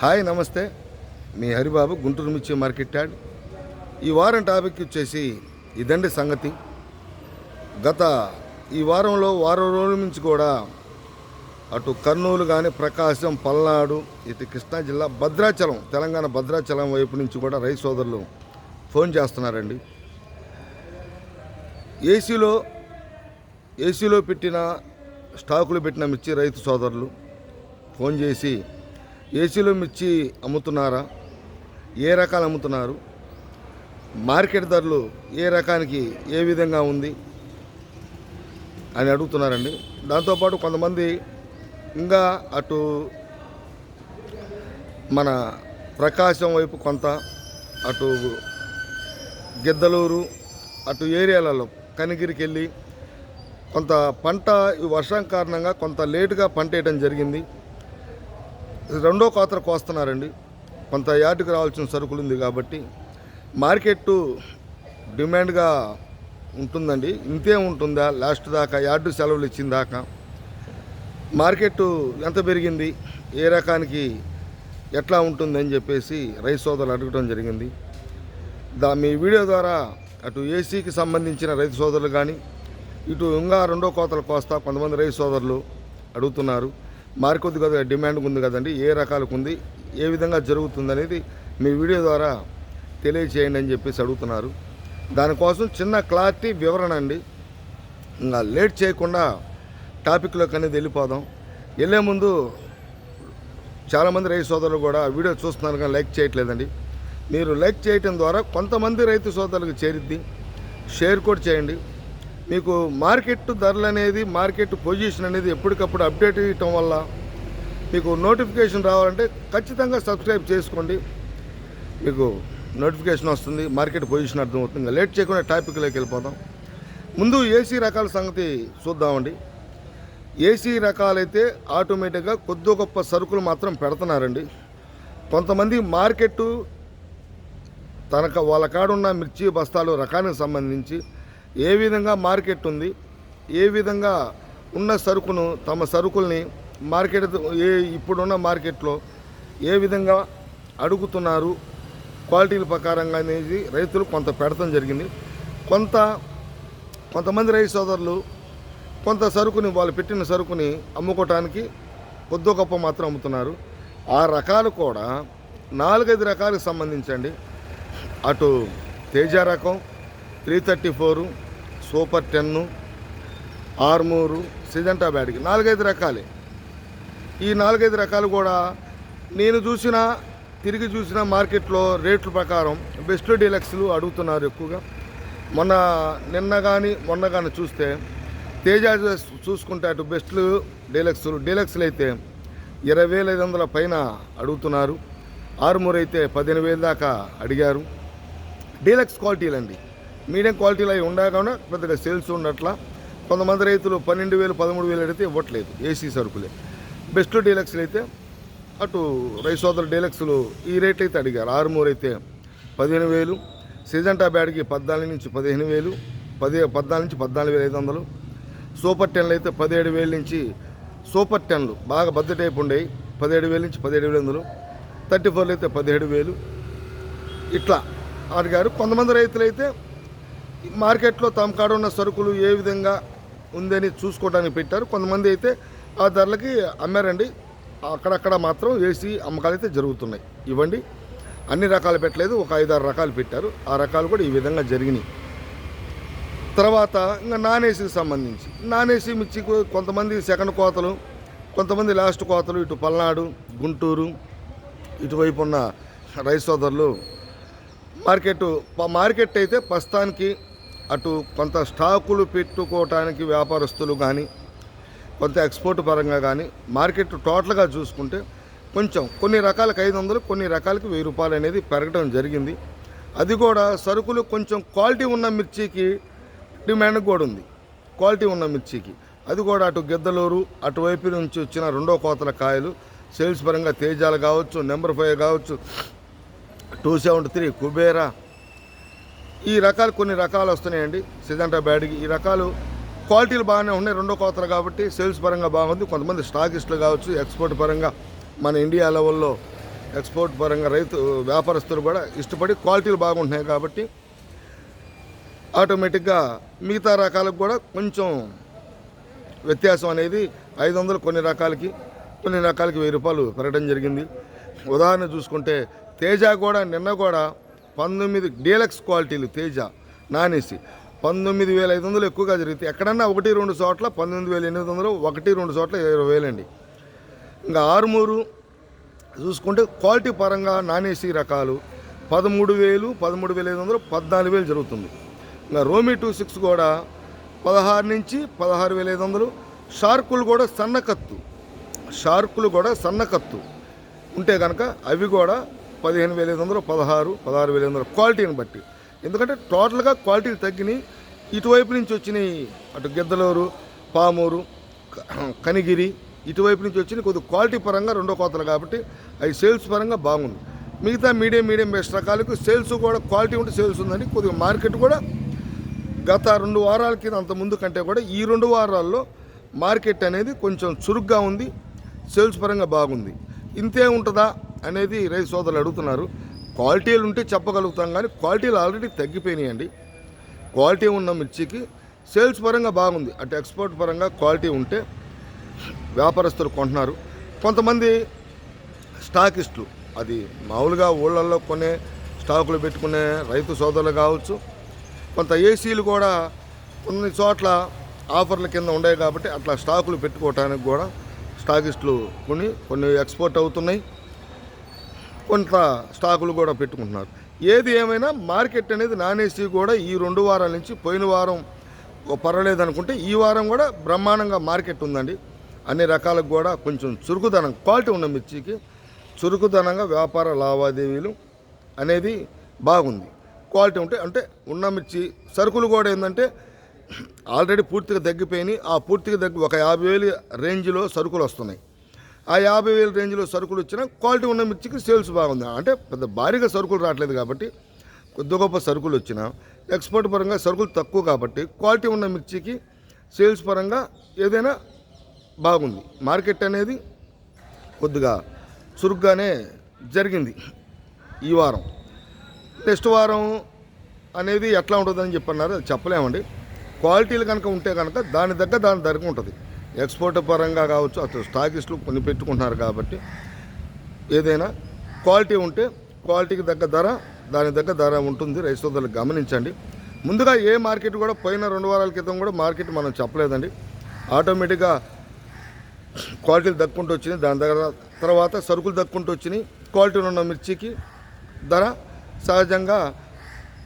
Hi నమస్తే. మీ హరిబాబు గుంటూరు మిర్చి market add. ఈ వారం టాపిక్ వచ్చేసి ఇదండి సంగతి. గత ఈ వారంలో వారం రోజుల నుంచి కూడా అటు కర్నూలు కానీ ప్రకాశం పల్నాడు ఇటు కృష్ణా జిల్లా భద్రాచలం తెలంగాణ భద్రాచలం వైపు నుంచి కూడా రైతు సోదరులు ఫోన్ చేస్తున్నారండి. ఏసీలో ఏసీలో పెట్టిన స్టాకులు పెట్టిన మిర్చి రైతు సోదరులు ఫోన్ చేసి ఏసీలో మిర్చి అమ్ముతున్నారా? ఏ రకాలు అమ్ముతున్నారు? మార్కెట్ ధరలు ఏ రకానికి ఏ విధంగా ఉంది? అని అడుగుతున్నారండి. దాంతోపాటు కొంతమంది ఇంకా అటు మన ప్రకాశం వైపు కొంత అటు గిద్దలూరు అటు ఏరియాలలో కనిగిరికి వెళ్ళి కొంత పంట ఈ వర్షం కారణంగా కొంత లేటుగా పంట వేయడం జరిగింది. రెండో కోతర కోస్తున్నారండి. కొంత యార్డుకు రావాల్సిన సరుకులు ఉంది కాబట్టి మార్కెట్ డిమాండ్గా ఉంటుందండి. ఇంతే ఉంటుందా? లాస్ట్ దాకా యార్డు సెలవులు ఇచ్చిన దాకా మార్కెట్ ఎంత పెరిగింది? ఏ రకానికి ఎట్లా ఉంటుందని చెప్పేసి రైతు సోదరులు అడగడం జరిగింది. దా మీ వీడియో ద్వారా అటు ఏసీకి సంబంధించిన రైతు సోదరులు కానీ ఇటు ఇంకా రెండో కోతలు కోస్తా కొంతమంది రైతు సోదరులు అడుగుతున్నారు. మార్కొద్ది కదా డిమాండ్ ఉంది కదండి ఏ రకాలకు ఉంది ఏ విధంగా జరుగుతుంది అనేది మీ వీడియో ద్వారా తెలియచేయండి అని చెప్పేసి అడుగుతున్నారు. దానికోసం చిన్న క్లారిటీ వివరణ అండి. ఇంకా లేట్ చేయకుండా టాపిక్లోకి అనేది వెళ్ళిపోదాం. వెళ్ళే ముందు చాలామంది రైతు సోదరులు కూడా వీడియో చూస్తున్నారు కానీ లైక్ చేయట్లేదండి. మీరు లైక్ చేయటం ద్వారా కొంతమంది రైతు సోదరులకు చేరిద్ది. షేర్ కూడా చేయండి. మీకు మార్కెట్ ధరలు అనేది మార్కెట్ పొజిషన్ అనేది ఎప్పటికప్పుడు అప్డేట్ ఇవ్వటం వల్ల మీకు నోటిఫికేషన్ రావాలంటే ఖచ్చితంగా సబ్స్క్రైబ్ చేసుకోండి. మీకు నోటిఫికేషన్ వస్తుంది మార్కెట్ పొజిషన్ అర్థమవుతుంది. లేట్ చేయకుండా టాపిక్లోకి వెళ్ళిపోదాం. ముందు ఏసీ రకాల సంగతి చూద్దామండి. ఏసీ రకాలైతే ఆటోమేటిక్గా కొద్ది గొప్ప సరుకులు మాత్రం పెడుతున్నారండి. కొంతమంది మార్కెట్ తనకు వాళ్ళ కాడున్న మిర్చి బస్తాలు రకానికి సంబంధించి ఏ విధంగా మార్కెట్ ఉంది ఏ విధంగా ఉన్న సరుకును తమ సరుకుల్ని మార్కెట్ ఏ ఇప్పుడున్న మార్కెట్లో ఏ విధంగా అడుగుతున్నారు క్వాలిటీల ప్రకారంగా అనేది రైతులు కొంత పెడతం జరిగింది. కొంత కొంతమంది రైతు సోదరులు కొంత సరుకుని వాళ్ళు పెట్టిన సరుకుని అమ్ముకోవటానికి కొద్ది గొప్ప మాత్రం అమ్ముతున్నారు. ఆ రకాలు కూడా నాలుగైదు రకాలకు సంబంధించండి. అటు తేజ రకం three thirty four super ten Armoor Syngenta బ్యాడ్కి నాలుగైదు రకాలే. ఈ నాలుగైదు రకాలు కూడా నేను చూసిన తిరిగి చూసిన మార్కెట్లో రేట్ల ప్రకారం బెస్ట్ డీలక్స్లు అడుగుతున్నారు ఎక్కువగా. మొన్న నిన్న కానీ మొన్న కానీ చూస్తే తేజ చూసుకుంటే అటు బెస్ట్లు డీలక్స్లు డీలక్స్లు అయితే ఇరవై వేల ఐదు వందల పైన అడుగుతున్నారు. ఆరుమూరు అయితే పదిహేను వేల దాకా అడిగారు. డీలక్స్ క్వాలిటీలండి. మీడియం క్వాలిటీలో అవి ఉండకుండా పెద్దగా సేల్స్ ఉండట్ల. కొంతమంది రైతులు పన్నెండు వేలు పదమూడు వేలు అడిగితే ఇవ్వట్లేదు ఏసీ సరుకులే. బెస్ట్ డీలక్స్లు అయితే అటు రైస్ సోదరు డీలక్స్లు ఈ రేట్లు అయితే అడిగారు. ఆరుమూరు అయితే పదిహేను వేలు సిజంటా బ్యాడ్కి పద్నాలుగు నుంచి పదిహేను వేలు పది పద్నాలుగు నుంచి పద్నాలుగు వేల ఐదు వందలు సూపర్ టెన్లు అయితే పదిహేడు వేల నుంచి సూపర్ టెన్లు బాగా బద్ద టైప్ ఉండేవి పదిహేడు వేల నుంచి పదిహేడు వేల వందలు థర్టీ ఫోర్లు అయితే పదిహేడు వేలు. ఇట్లా అడిగారు. కొంతమంది రైతులు అయితే మార్కెట్లో తమ కాడ ఉన్న సరుకులు ఏ విధంగా ఉందని చూసుకోవడానికి పెట్టారు. కొంతమంది అయితే ఆ ధరలకి అమ్మారండి. అక్కడక్కడ మాత్రం ఏసీ అమ్మకాలు అయితే జరుగుతున్నాయి. ఇవ్వండి. అన్ని రకాలు పెట్టలేదు. ఒక ఐదారు రకాలు పెట్టారు. ఆ రకాలు కూడా ఈ విధంగా జరిగినాయి. తర్వాత ఇంకా నాన్ ఏసీకి సంబంధించి. నాన్ ఏసీ మిర్చికి కొంతమంది సెకండ్ కోతలు కొంతమంది లాస్ట్ కోతలు ఇటు పల్నాడు గుంటూరు ఇటువైపు ఉన్న రైస్ సోదరులు మార్కెట్ మార్కెట్ అయితే ప్రస్తుతానికి అటు కొంత స్టాకులు పెట్టుకోవటానికి వ్యాపారస్తులు కానీ కొంత ఎక్స్పోర్ట్ పరంగా కానీ మార్కెట్ టోటల్గా చూసుకుంటే కొంచెం కొన్ని రకాలకు ఐదు వందలు కొన్ని రకాలకి వెయ్యి రూపాయలు అనేది పెరగడం జరిగింది. అది కూడా సరుకులు కొంచెం క్వాలిటీ ఉన్న మిర్చికి డిమాండ్ కూడా ఉంది. క్వాలిటీ ఉన్న మిర్చికి. అది కూడా అటు గిద్దలూరు అటువైపు నుంచి వచ్చిన రెండో కోతల కాయలు సేల్స్ పరంగా తేజాలు కావచ్చు నెంబర్ ఫైవ్ కావచ్చు టూ సెవెంటీ త్రీ కుబేరా ఈ రకాలు కొన్ని రకాలు వస్తున్నాయండి. సిజంటా బ్యాడ్కి ఈ రకాలు క్వాలిటీలు బాగానే ఉన్నాయి. రెండో కోతలు కాబట్టి సేల్స్ పరంగా బాగుంది. కొంతమంది స్టాకిస్టులు కావచ్చు ఎక్స్పోర్ట్ పరంగా మన ఇండియా లెవెల్లో ఎక్స్పోర్ట్ పరంగా రైతు వ్యాపారస్తులు కూడా ఇష్టపడి క్వాలిటీలు బాగుంటున్నాయి కాబట్టి ఆటోమేటిక్గా మిగతా రకాలకు కూడా కొంచెం వ్యత్యాసం అనేది ఐదు వందలు కొన్ని రకాలకి కొన్ని రకాలకి వెయ్యి రూపాయలు పెరగడం జరిగింది. ఉదాహరణ చూసుకుంటే తేజ కూడా నిన్న కూడా పంతొమ్మిది డీలక్స్ క్వాలిటీలు తేజ నాన్ ఏసీ పంతొమ్మిది వేల ఐదు వందలు ఎక్కువగా జరిగితే ఎక్కడన్నా ఒకటి రెండు చోట్ల పంతొమ్మిది వేల ఎనిమిది వందలు ఒకటి రెండు చోట్ల ఇరవై వేలండి. ఇంకా ఆరుమూరు చూసుకుంటే క్వాలిటీ పరంగా నాన్ ఏసీ రకాలు పదమూడు వేలు పదమూడు వేల ఐదు వందలు పద్నాలుగు వేలు జరుగుతుంది. ఇంకా రోమి టూ సిక్స్ కూడా పదహారు నుంచి పదహారు వేల ఐదు వందలు షార్కులు కూడా సన్నకత్తు షార్కులు కూడా సన్నకత్తు. ఉంటే కనుక అవి కూడా పదిహేను వేల ఐదు వందలు పదహారు పదహారు వేల ఐదు వందలు క్వాలిటీని బట్టి. ఎందుకంటే టోటల్గా క్వాలిటీ తగ్గినాయి. ఇటువైపు నుంచి వచ్చినాయి అటు గిద్దలూరు పామూరు క- కనిగిరి ఇటువైపు నుంచి వచ్చిన కొద్ది క్వాలిటీ పరంగా రెండో కోతలు కాబట్టి అవి సేల్స్ పరంగా బాగుంది. మిగతా మీడియం మీడియం బెస్ట్ రకాలకు సేల్స్ కూడా క్వాలిటీ ఉంటే సేల్స్ ఉందని కొద్దిగా మార్కెట్ కూడా గత రెండు వారాల కింద అంత ముందు కంటే కూడా ఈ రెండు వారాల్లో మార్కెట్ అనేది కొంచెం చురుగ్గా ఉంది. సేల్స్ పరంగా బాగుంది. ఇంతే ఉంటుందా? అనేది రైతు సోదరులు అడుగుతున్నారు. క్వాలిటీలు ఉంటే చెప్పగలుగుతాం కానీ క్వాలిటీలు ఆల్రెడీ తగ్గిపోయినాయండి. క్వాలిటీ ఉన్న మిర్చికి సేల్స్ పరంగా బాగుంది. అటు ఎక్స్పోర్ట్ పరంగా క్వాలిటీ ఉంటే వ్యాపారస్తులు కొంటున్నారు. కొంతమంది స్టాకిస్టులు అది మామూలుగా ఊళ్ళల్లో కొనే స్టాకులు పెట్టుకునే రైతు సోదరులు కావచ్చు కొంత ఏసీలు కూడా కొన్ని చోట్ల ఆఫర్ల కింద ఉన్నాయి కాబట్టి అట్లా స్టాకులు పెట్టుకోవటానికి కూడా స్టాకిస్టులు కొని కొన్ని ఎక్స్పోర్ట్ అవుతున్నాయి. కొంత స్టాకులు కూడా పెట్టుకుంటున్నారు. ఏది ఏమైనా మార్కెట్ అనేది నాన్ ఏసీ కూడా ఈ రెండు వారాల నుంచి పోయిన వారం పర్వాలేదనుకుంటే పర్వాలేదు అనుకుంటే ఈ వారం కూడా బ్రహ్మాండంగా మార్కెట్ ఉందండి. అన్ని రకాలకు కూడా కొంచెం చురుకుదనం క్వాలిటీ ఉన్న మిర్చికి చురుకుదనంగా వ్యాపార లావాదేవీలు అనేది బాగుంది. క్వాలిటీ ఉంటే అంటే ఉన్న మిర్చి సరుకులు కూడా ఏంటంటే ఆల్రెడీ పూర్తిగా తగ్గిపోయినాయి. ఆ పూర్తిగా తగ్గి ఒక యాభై వేలు రేంజ్లో సరుకులు వస్తున్నాయి. ఆ యాభై వేల రేంజ్లో సరుకులు వచ్చినా క్వాలిటీ ఉన్న మిర్చికి సేల్స్ బాగుంది. అంటే పెద్ద భారీగా సరుకులు రావట్లేదు కాబట్టి కొద్ది గొప్ప సరుకులు వచ్చినా ఎక్స్పోర్ట్ పరంగా సరుకులు తక్కువ కాబట్టి క్వాలిటీ ఉన్న మిర్చికి సేల్స్ పరంగా ఏదైనా బాగుంది. మార్కెట్ అనేది కొద్దిగా చురుగ్గానే జరిగింది ఈ వారం. నెక్స్ట్ వారం అనేది ఎట్లా ఉంటుందని చెప్పన్నారు అది చెప్పలేమండి. క్వాలిటీలు కనుక ఉంటే కనుక దాని దగ్గర దాని ధరకు ఉంటుంది. ఎక్స్పోర్ట్ పరంగా కావచ్చు అసలు స్టాకిస్టులు కొన్ని పెట్టుకుంటున్నారు కాబట్టి ఏదైనా క్వాలిటీ ఉంటే క్వాలిటీకి తగ్గ ధర దాని దగ్గర ధర ఉంటుంది. రైతు సోదరులు గమనించండి. ముందుగా ఏ మార్కెట్ కూడా పోయిన రెండు వారాల క్రితం కూడా మార్కెట్ మనం చెప్పలేదండి. ఆటోమేటిక్గా క్వాలిటీలు దక్కుంటూ వచ్చినాయి. దాని దగ్గర తర్వాత సరుకులు దక్కుంటూ వచ్చినాయి. క్వాలిటీ ఉన్న మిర్చికి ధర సహజంగా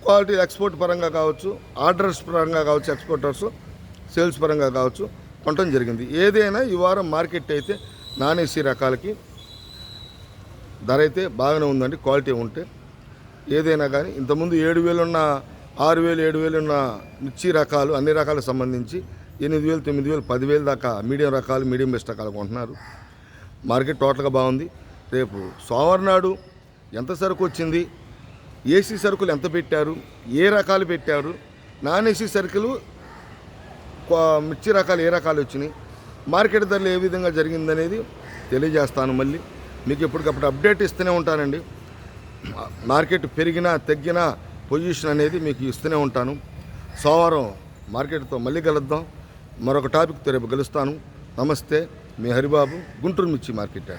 క్వాలిటీ ఎక్స్పోర్ట్ పరంగా కావచ్చు ఆర్డర్స్ పరంగా కావచ్చు ఎక్స్పోర్టర్స్ సేల్స్ పరంగా కావచ్చు కొనటం జరిగింది. ఏదైనా ఈ వారం మార్కెట్ అయితే నాన్ ఏసీ రకాలకి ధర అయితే బాగానే ఉందండి క్వాలిటీ ఉంటే. ఏదైనా కానీ ఇంతకుముందు ఏడు వేలు ఉన్న ఆరు వేలు ఏడు వేలు ఉన్న మిర్చి రకాలు అన్ని రకాలకు సంబంధించి ఎనిమిది వేలు తొమ్మిది వేలు పదివేలు దాకా మీడియం రకాలు మీడియం బెస్ట్ రకాలు కొంటున్నారు. మార్కెట్ టోటల్గా బాగుంది. రేపు సోమవారం నాడు ఎంత సరుకు వచ్చింది ఏసీ సరుకులు ఎంత పెట్టారు ఏ రకాలు పెట్టారు నాన్ ఏసీ సరుకులు మిర్చి రకాలు ఏ రకాలు వచ్చినాయి? మార్కెట్ ధరలు ఏ విధంగా జరిగిందనేది తెలియజేస్తాను మళ్ళీ. మీకు ఎప్పటికప్పుడు అప్డేట్ ఇస్తూనే ఉంటానండి. మార్కెట్ పెరిగినా తగ్గినా పొజిషన్ అనేది మీకు ఇస్తూనే ఉంటాను. సోమవారం మార్కెట్తో మళ్ళీ కలుద్దాం. మరొక టాపిక్తో రేపు కలుస్తాను. నమస్తే మీ హరిబాబు గుంటూరు మిర్చి మార్కెట్